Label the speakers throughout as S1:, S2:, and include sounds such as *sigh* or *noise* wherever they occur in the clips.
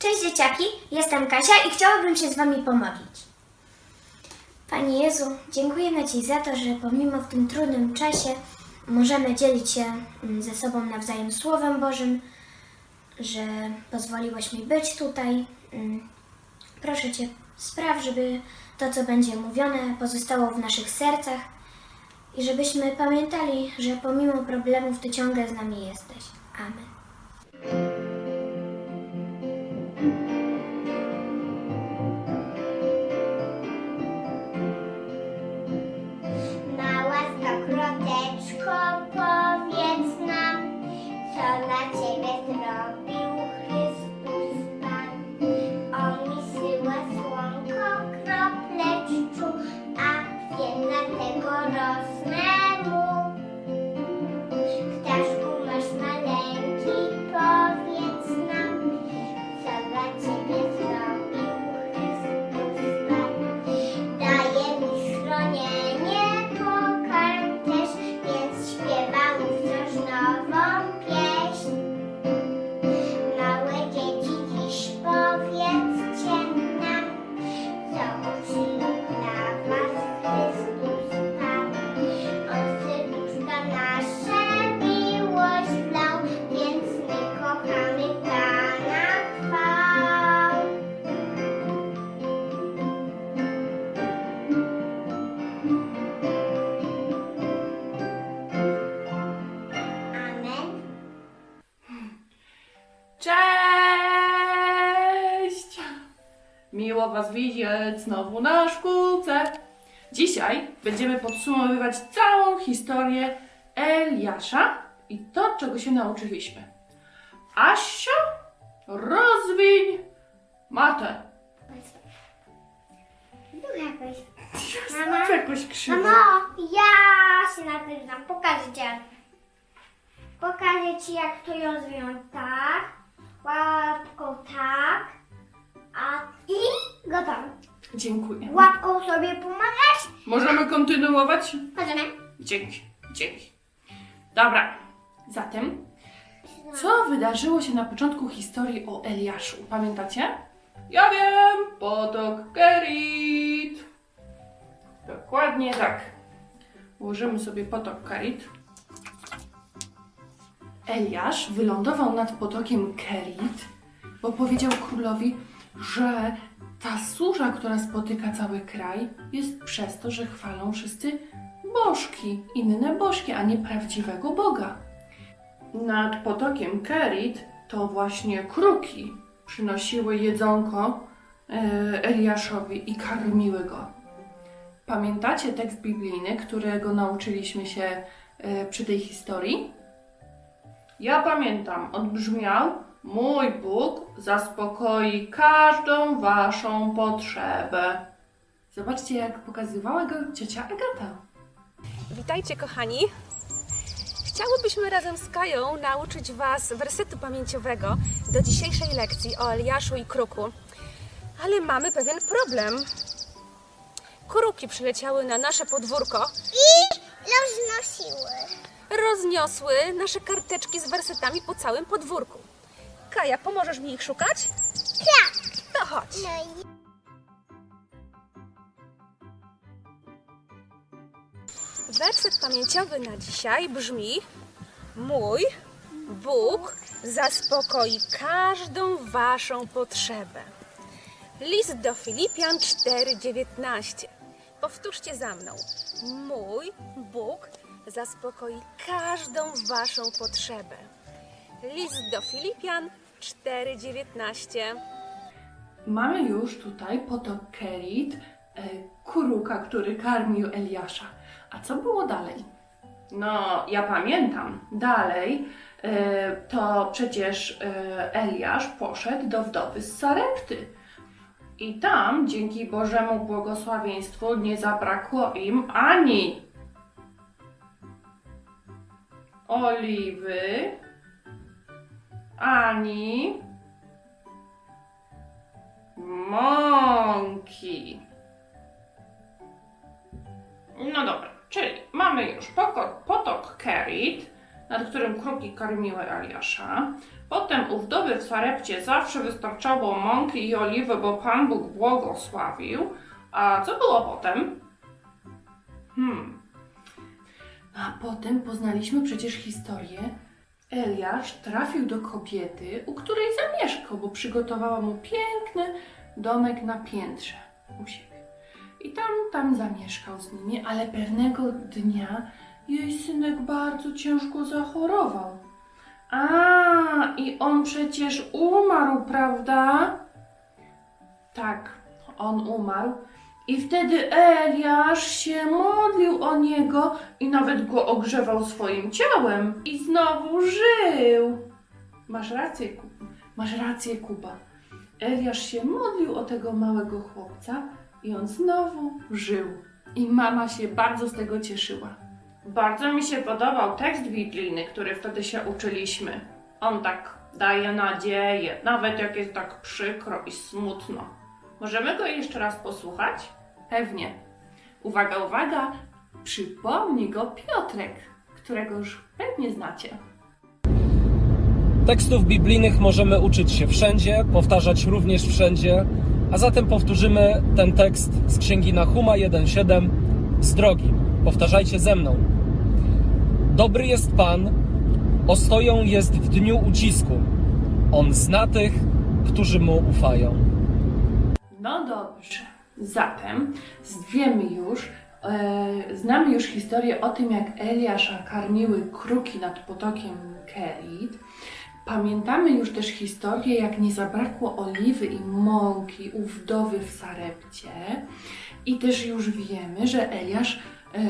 S1: Cześć dzieciaki, jestem Kasia i chciałabym się z Wami pomodlić. Panie Jezu, dziękujemy Ci za to, że pomimo w tym trudnym czasie możemy dzielić się mm, ze sobą nawzajem Słowem Bożym, że pozwoliłeś mi być tutaj. Mm, Proszę Cię, spraw, żeby to, co będzie mówione, pozostało w naszych sercach i żebyśmy pamiętali, że pomimo problemów Ty ciągle z nami jesteś. Amen.
S2: Miło Was widzieć znowu na szkółce. Dzisiaj będziemy podsumowywać całą historię Eliasza i to, czego się nauczyliśmy. Asio, rozwiń matę.
S3: Tu jakoś.
S2: Mama? jakoś krzywo.
S3: Mamo, ja się na tym znam. Pokażę Ci. Pokażę Ci, jak to rozwiąż tak. Łapką tak. A i gotowe.
S2: Dziękuję.
S3: Łapką sobie pomagać.
S2: Możemy kontynuować?
S3: Możemy.
S2: Dzięki, dzięki. Dobra, zatem Co wydarzyło się na początku historii o Eliaszu? Pamiętacie? Ja wiem! Potok Kerit! Dokładnie tak. Ułożymy sobie potok Kerit. Eliasz wylądował nad potokiem Kerit, bo powiedział królowi, że ta susza, która spotyka cały kraj, jest przez to, że chwalą wszyscy bożki, inne bożki, a nie prawdziwego Boga. Nad potokiem Kerit to właśnie kruki przynosiły jedzonko e, Eliaszowi i karmiły go. Pamiętacie tekst biblijny, którego nauczyliśmy się e, przy tej historii? Ja pamiętam, on brzmiał: Mój Bóg zaspokoi każdą waszą potrzebę. Zobaczcie, jak pokazywała go ciocia Agata.
S4: Witajcie kochani! Chciałybyśmy razem z Kają nauczyć Was wersetu pamięciowego do dzisiejszej lekcji o Eliaszu i kruku. Ale mamy pewien problem. Kruki przyleciały na nasze podwórko,
S3: I roznosiły.
S4: rozniosły nasze karteczki z wersetami po całym podwórku. Kaja, pomożesz mi ich szukać?
S3: Tak.
S4: To chodź.
S3: No i
S4: Werset pamięciowy na dzisiaj brzmi: Mój Bóg zaspokoi każdą waszą potrzebę. List do Filipian 4:19. Powtórzcie za mną. Mój Bóg zaspokoi każdą waszą potrzebę. List do Filipian 4:19.
S2: Mamy już tutaj potok Kerit, e, kuruka, który karmił Eliasza. A co było dalej? No, ja pamiętam. Dalej e, to przecież e, Eliasz poszedł do wdowy z Sarepty. I tam, dzięki Bożemu błogosławieństwu, nie zabrakło im ani oliwy, ani mąki. No dobra, czyli mamy już potok Kerit, nad którym kruki karmiły Eliasza. Potem u wdowy w Sarepcie zawsze wystarczało mąki i oliwy, bo Pan Bóg błogosławił. A co było potem? Hmm. A potem poznaliśmy przecież historię. Eliasz trafił do kobiety, u której zamieszkał, bo przygotowała mu piękny domek na piętrze u siebie. I tam, tam zamieszkał z nimi, ale pewnego dnia jej synek bardzo ciężko zachorował. A, i on przecież umarł, prawda? Tak, on umarł. I wtedy Eliasz się modlił o niego i nawet go ogrzewał swoim ciałem. I znowu żył. Masz rację, Kuba. Masz rację, Kuba. Eliasz się modlił o tego małego chłopca i on znowu żył. I mama się bardzo z tego cieszyła. Bardzo mi się podobał tekst biblijny, który wtedy się uczyliśmy. On tak daje nadzieję, nawet jak jest tak przykro i smutno. Możemy go jeszcze raz posłuchać? Pewnie. Uwaga, uwaga! Przypomni go Piotrek, którego już pewnie znacie.
S5: Tekstów biblijnych możemy uczyć się wszędzie, powtarzać również wszędzie, a zatem powtórzymy ten tekst z księgi Nahuma 1:7 z drogi. Powtarzajcie ze mną. Dobry jest Pan, ostoją jest w dniu ucisku. On zna tych, którzy mu ufają.
S2: No dobrze. Zatem wiemy już, e, znamy już historię o tym, jak Eliasza karmiły kruki nad potokiem Kerit. Pamiętamy już też historię, jak nie zabrakło oliwy i mąki u wdowy w Sarepcie. I też już wiemy, że Eliasz e,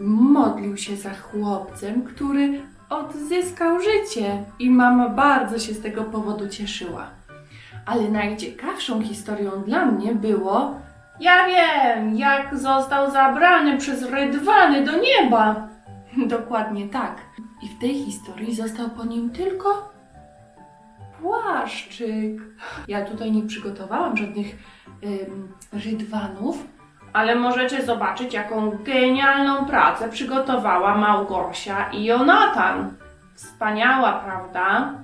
S2: modlił się za chłopcem, który odzyskał życie. I mama bardzo się z tego powodu cieszyła. Ale najciekawszą historią dla mnie było. Ja wiem, jak został zabrany przez rydwany do nieba. *laughs* Dokładnie tak. I w tej historii został po nim tylko płaszczyk. Ja tutaj nie przygotowałam żadnych ym, rydwanów, ale możecie zobaczyć, jaką genialną pracę przygotowała Małgosia i Jonatan. Wspaniała, prawda?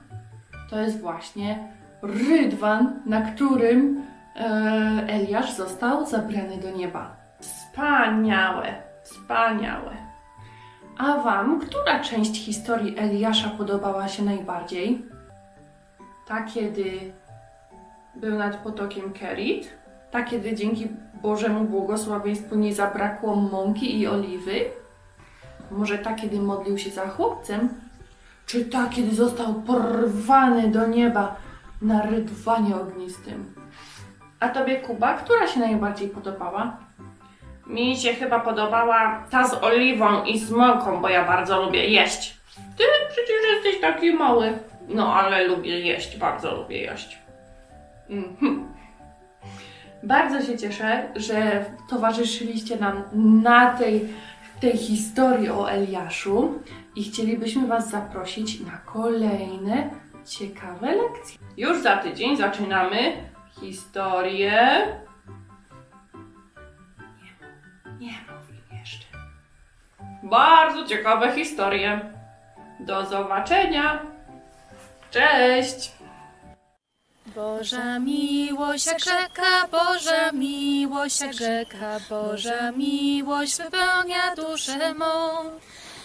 S2: To jest właśnie rydwan, na którym Eliasz został zabrany do nieba. Wspaniałe, wspaniałe. A Wam, która część historii Eliasza podobała się najbardziej? Ta, kiedy był nad potokiem Kerit? Ta, kiedy dzięki Bożemu błogosławieństwu nie zabrakło mąki i oliwy? Może ta, kiedy modlił się za chłopcem? Czy ta, kiedy został porwany do nieba na rydwanie ognistym? A tobie, Kuba, która się najbardziej podobała? Mi się chyba podobała ta z oliwą i z mąką, bo ja bardzo lubię jeść. Ty przecież jesteś taki mały. No, ale lubię jeść, bardzo lubię jeść. Mhm. Bardzo się cieszę, że towarzyszyliście nam na tej, tej historii o Eliaszu i chcielibyśmy Was zaprosić na kolejne ciekawe lekcje. Już za tydzień zaczynamy historię. Nie, nie mów jeszcze. Bardzo ciekawe historie. Do zobaczenia. Cześć!
S6: Boża miłość jak rzeka, Boża miłość jak rzeka, Boża miłość wypełnia duszę mą.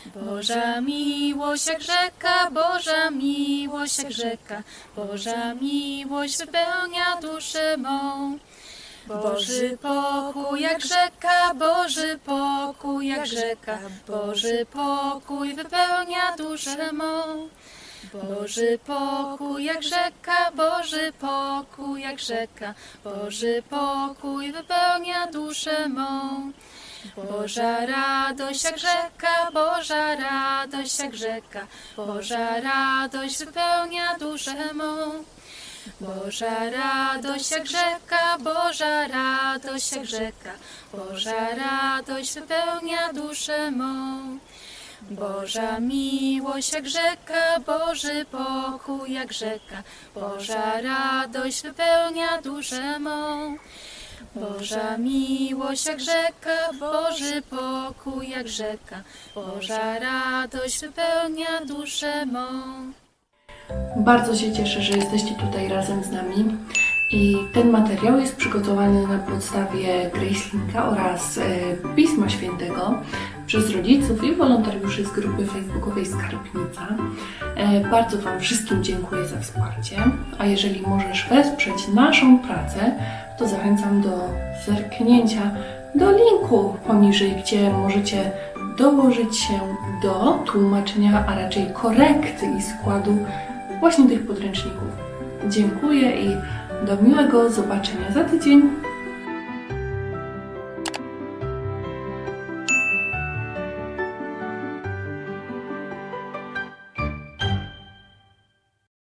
S6: Boża miłość jak rzeka, Boża miłość jak rzeka, Boża miłość wypełnia duszę mą. Boży pokój jak rzeka, Boży pokój jak rzeka, Boży pokój wypełnia duszę mą. Boży pokój jak rzeka, Boży pokój jak rzeka, Boży pokój wypełnia duszę mą. Boża radość jak rzeka, Boża radość jak rzeka, Boża radość wypełnia duszę mą. Boża radość jak rzeka, Boża radość jak rzeka, Boża radość wypełnia duszę mą. Boża miłość jak rzeka, Boży pokój jak rzeka, Boża radość wypełnia duszę mą. Boża miłość jak rzeka, Boży pokój jak rzeka, Boża radość wypełnia duszę mą.
S2: Bardzo się cieszę, że jesteście tutaj razem z nami. I ten materiał jest przygotowany na podstawie Gracelinka oraz e, Pisma Świętego przez rodziców i wolontariuszy z grupy facebookowej Skarbnica. E, bardzo Wam wszystkim dziękuję za wsparcie. A jeżeli możesz wesprzeć naszą pracę, to zachęcam do zerknięcia do linku poniżej, gdzie możecie dołożyć się do tłumaczenia, a raczej korekty i składu właśnie tych podręczników. Dziękuję i do miłego zobaczenia za tydzień.